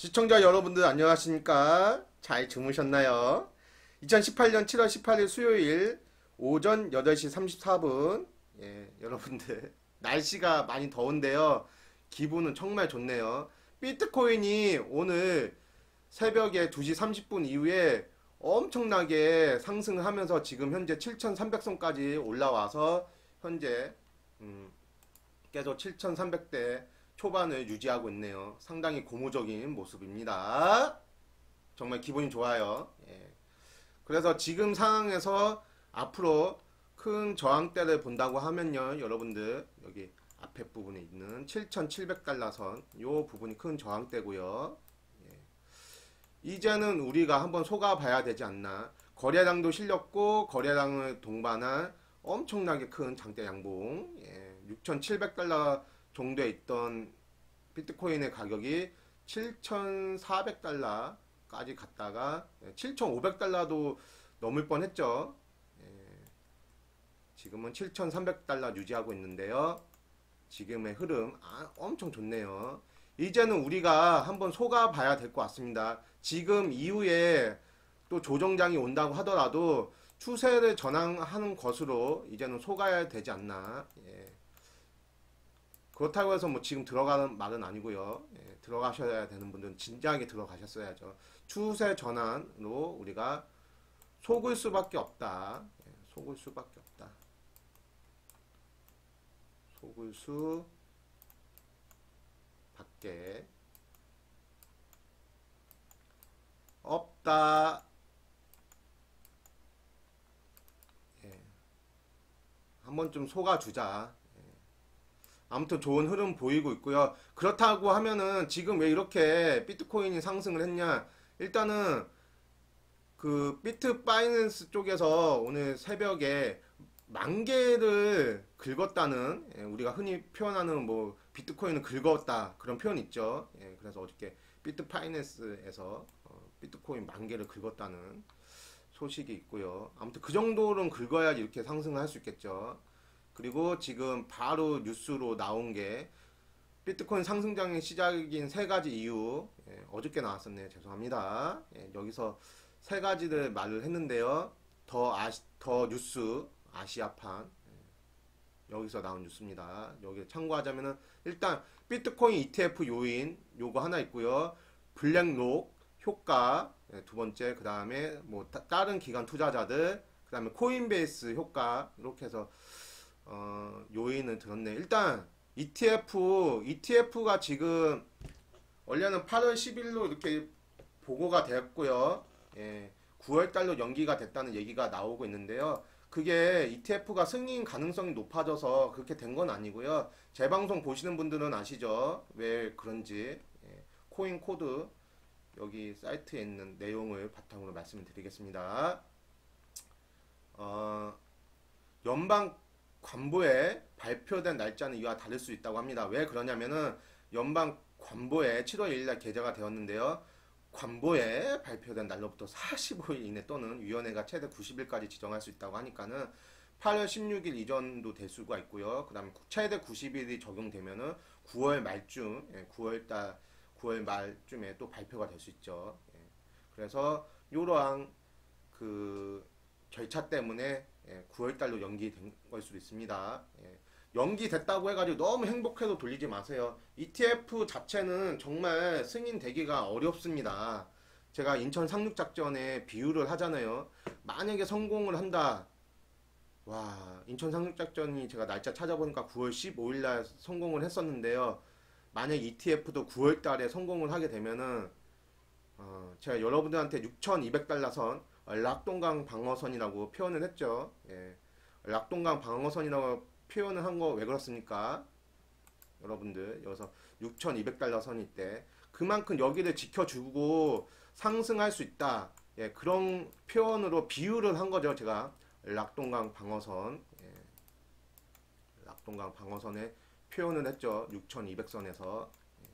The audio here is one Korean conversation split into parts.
시청자 여러분들 안녕하십니까? 잘 주무셨나요? 2018년 7월 18일 수요일 오전 8시 34분. 예, 여러분들. 날씨가 많이 더운데요. 기분은 정말 좋네요. 비트코인이 오늘 새벽에 2시 30분 이후에 엄청나게 상승을 하면서 지금 현재 7,300선까지 올라와서 현재 음, 계속 7,300대 초반을 유지하고 있네요. 상당히 고무적인 모습입니다. 정말 기분이 좋아요. 예. 그래서 지금 상황에서 앞으로 큰 저항대를 본다고 하면요. 여러분들 여기 앞에 부분에 있는 7,700달러 선, 요 부분이 큰 저항대고요. 예. 이제는 우리가 한번 속아봐야 되지 않나. 거래량도 실렸고 거래량을 동반한 엄청나게 큰 장대 양봉. 예. 6,700달러 정도에 있던 비트코인의 가격이 7,400달러까지 갔다가 7,500달러도 넘을 뻔했죠. 예. 지금은 7,300달러 유지하고 있는데요. 지금의 흐름 아, 엄청 좋네요. 이제는 우리가 한번 속아 봐야 될 것 같습니다. 지금 이후에 또 조정장이 온다고 하더라도 추세를 전환하는 것으로 이제는 속아야 되지 않나. 예. 그렇다고 해서 뭐 지금 들어가는 말은 아니고요. 예, 들어가셔야 되는 분들은 진지하게 들어가셨어야죠. 추세 전환으로 우리가 속을 수밖에 없다. 예, 속을 수밖에 없다. 속을 수 밖에 없다. 예. 한번 좀 속아주자. 아무튼 좋은 흐름 보이고 있고요. 그렇다고 하면은 지금 왜 이렇게 비트코인이 상승을 했냐? 일단은 그 비트 파이낸스 쪽에서 오늘 새벽에 만 개를 긁었다는 예, 우리가 흔히 표현하는 뭐 비트코인을 긁었다 그런 표현 있죠. 예, 그래서 어저께 비트 파이낸스에서 어, 비트코인 만 개를 긁었다는 소식이 있고요. 아무튼 그 정도는 긁어야지 이렇게 상승을 할 수 있겠죠. 그리고 지금 바로 뉴스로 나온 게 비트코인 상승장의 시작인 세 가지 이유. 예, 어저께 나왔었네요. 죄송합니다. 예, 여기서 세 가지를 말을 했는데요. 더, 아시, 더 뉴스 아시아판. 예, 여기서 나온 뉴스입니다. 여기 참고하자면은 일단 비트코인 ETF 요인 요거 하나 있고요. 블랙록 효과 예, 두 번째. 그 다음에 뭐 다, 다른 기관 투자자들 그 다음에 코인베이스 효과. 이렇게 해서 어, 요인을 들었네. 일단 ETF, ETF가 지금 원래는 8월 10일로 이렇게 보고가 되었고요. 예, 9월 달로 연기가 됐다는 얘기가 나오고 있는데요. 그게 ETF가 승인 가능성이 높아져서 그렇게 된 건 아니고요. 제 방송 보시는 분들은 아시죠? 왜 그런지. 예, 코인 코드 여기 사이트에 있는 내용을 바탕으로 말씀을 드리겠습니다. 어, 연방 관보에 발표된 날짜는 이와 다를 수 있다고 합니다. 왜 그러냐면은 연방 관보에 7월 1일 날 게재가 되었는데요. 관보에 발표된 날로부터 45일 이내 또는 위원회가 최대 90일까지 지정할 수 있다고 하니까는 8월 16일 이전도 될 수가 있고요. 그 다음에 최대 90일이 적용되면은 9월 말쯤, 9월 달, 9월 말쯤에 또 발표가 될 수 있죠. 예. 그래서 이러한 그 절차 때문에 9월달로 예, 연기된 걸 수도 있습니다. 예. 연기됐다고 해가지고 너무 행복해도 돌리지 마세요. ETF 자체는 정말 승인 되기가 어렵습니다. 제가 인천 상륙작전에 비유를 하잖아요. 만약에 성공을 한다. 와, 인천 상륙작전이 제가 날짜 찾아보니까 9월 15일날 성공을 했었는데요. 만약 ETF도 9월달에 성공을 하게 되면은 어, 제가 여러분들한테 6,200달러 선 락동강 방어선이라고 표현을 했죠. 예. 락동강 방어선이라고 표현을 한 거 왜 그렇습니까? 여러분들 여기서 6,200달러 선일 때 그만큼 여기를 지켜주고 상승할 수 있다. 예, 그런 표현으로 비유를 한 거죠. 제가 락동강 방어선 예. 락동강 방어선에 표현을 했죠. 6,200선에서 예.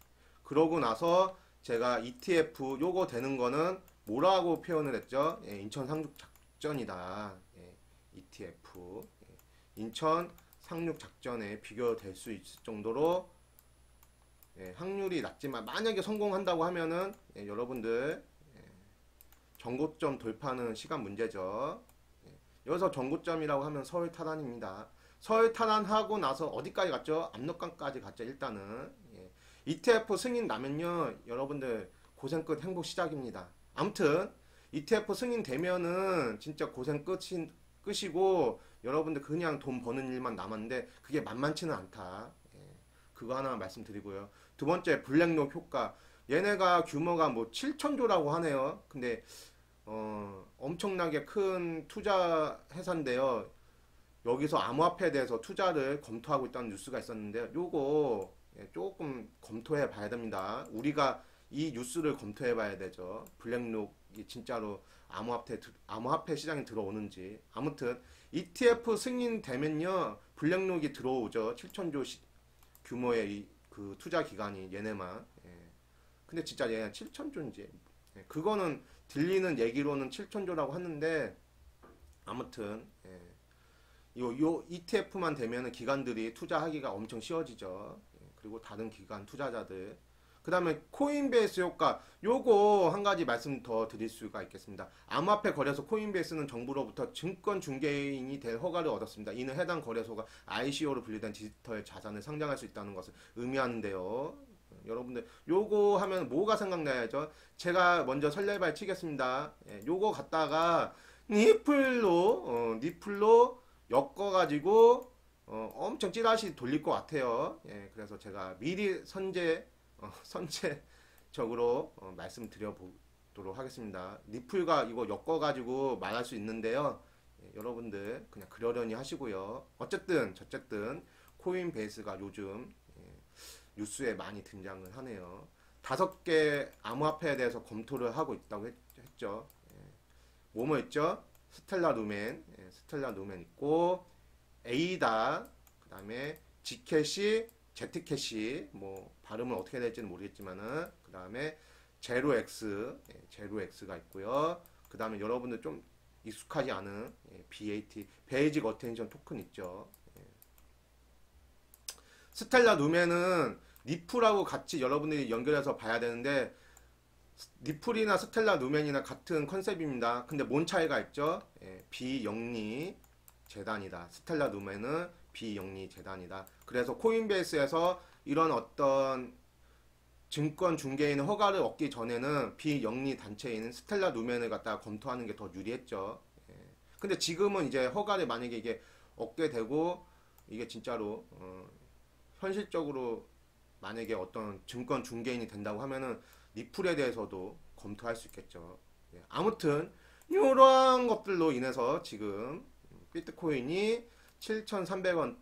그러고 나서 제가 ETF 요거 되는 거는 뭐라고 표현을 했죠? 예, 인천 상륙 작전이다. 예, ETF 예, 인천 상륙 작전에 비교될 수 있을 정도로 예, 확률이 낮지만 만약에 성공한다고 하면은 예, 여러분들 예, 전고점 돌파는 시간 문제죠. 예, 여기서 전고점이라고 하면 서울 탈환입니다. 서울 탈환하고 나서 어디까지 갔죠? 압록강까지 갔죠. 일단은 예. ETF 승인 나면요, 여러분들 고생 끝 행복 시작입니다. 아무튼 ETF 승인 되면은 진짜 고생 끝인 끝이고 여러분들 그냥 돈 버는 일만 남았는데 그게 만만치는 않다. 예. 그거 하나 말씀드리고요. 두 번째 블랙록 효과. 얘네가 규모가 뭐 7천조라고 하네요. 근데 어, 엄청나게 큰 투자 회사인데요. 여기서 암호화폐에 대해서 투자를 검토하고 있다는 뉴스가 있었는데 요거 예, 조금 검토해 봐야 됩니다. 우리가 이 뉴스를 검토해 봐야 되죠. 블랙록이 진짜로 암호화폐 암호화폐 시장에 들어오는지. 아무튼 ETF 승인되면요. 블랙록이 들어오죠. 7천조 시, 규모의 이, 그 투자 기간이 얘네만. 예. 근데 진짜 얘는 7천조인지. 예. 그거는 들리는 얘기로는 7천조라고 하는데 아무튼 예. 요, 요 ETF만 되면은 기관들이 투자하기가 엄청 쉬워지죠. 예. 그리고 다른 기관 투자자들 그 다음에 코인베이스 효과 요거 한 가지 말씀 더 드릴 수가 있겠습니다. 암호화폐 거래소 코인베이스는 정부로부터 증권 중개인이 될 허가를 얻었습니다. 이는 해당 거래소가 ICO로 분류된 디지털 자산을 상장할 수 있다는 것을 의미하는데요. 여러분들 요거 하면 뭐가 생각나야죠? 제가 먼저 설레발 치겠습니다. 예, 요거 갖다가 니플로 어, 니플로 엮어가지고 어, 엄청 찌라시 돌릴 것 같아요. 예, 그래서 제가 미리 선제 어, 선체적으로 어, 말씀드려보도록 하겠습니다. 니플과 이거 엮어가지고 말할 수 있는데요. 예, 여러분들 그냥 그러려니 하시고요. 어쨌든 어쨌든 코인 베이스가 요즘 예, 뉴스에 많이 등장을 하네요. 다섯 개 암호화폐에 대해서 검토를 하고 있다고 했, 죠 예. 뭐뭐 있죠? 스텔라 루멘, 예, 스텔라 루멘 있고 에이다, 그 다음에 지켓이 제트캐시 뭐 발음은 어떻게 될지는 모르겠지만은 그 다음에 제로 X 예, 제로 X가 있고요. 그 다음에 여러분들 좀 익숙하지 않은 예, BAT 베이직 어텐션 토큰 있죠. 예. 스텔라 누멘은 니플하고 같이 여러분들이 연결해서 봐야 되는데 니플이나 스텔라 누멘이나 같은 컨셉입니다. 근데 뭔 차이가 있죠? 예, 비영리 재단이다. 스텔라 누멘은 비영리 재단이다. 그래서 코인베이스에서 이런 어떤 증권 중개인 허가를 얻기 전에는 비영리 단체인 스텔라 누멘을 갖다가 검토하는 게 더 유리했죠. 예. 근데 지금은 이제 허가를 만약에 이게 얻게 되고 이게 진짜로 어, 현실적으로 만약에 어떤 증권 중개인이 된다고 하면은 리플에 대해서도 검토할 수 있겠죠. 예. 아무튼 이러한 것들로 인해서 지금 비트코인이 7,300원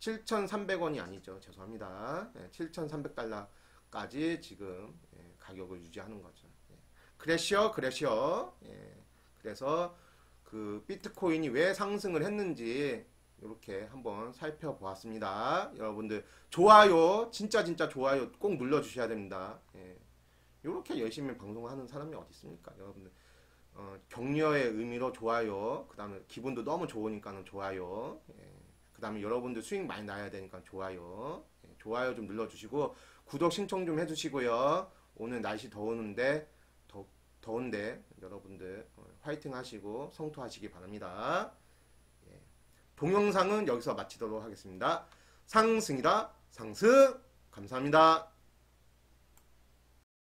7,300원이 아니죠. 죄송합니다. 네, 7,300달러까지 지금 예, 가격을 유지하는 거죠. 예. 그래시어, 그래시어. 예, 그래서 그 비트코인이 왜 상승을 했는지 이렇게 한번 살펴보았습니다. 여러분들 좋아요, 진짜 진짜 좋아요 꼭 눌러주셔야 됩니다. 예. 이렇게 열심히 방송을 하는 사람이 어디 있습니까, 여러분들? 어, 격려의 의미로 좋아요. 그 다음에 기분도 너무 좋으니까는 좋아요. 예. 그 다음에 여러분들 수익 많이 나야 되니까 좋아요. 예. 좋아요 좀 눌러주시고 구독 신청 좀 해주시고요. 오늘 날씨 더우는데 더, 더운데 여러분들 어, 화이팅 하시고 성토하시기 바랍니다. 예. 동영상은 여기서 마치도록 하겠습니다. 상승이다 상승 감사합니다.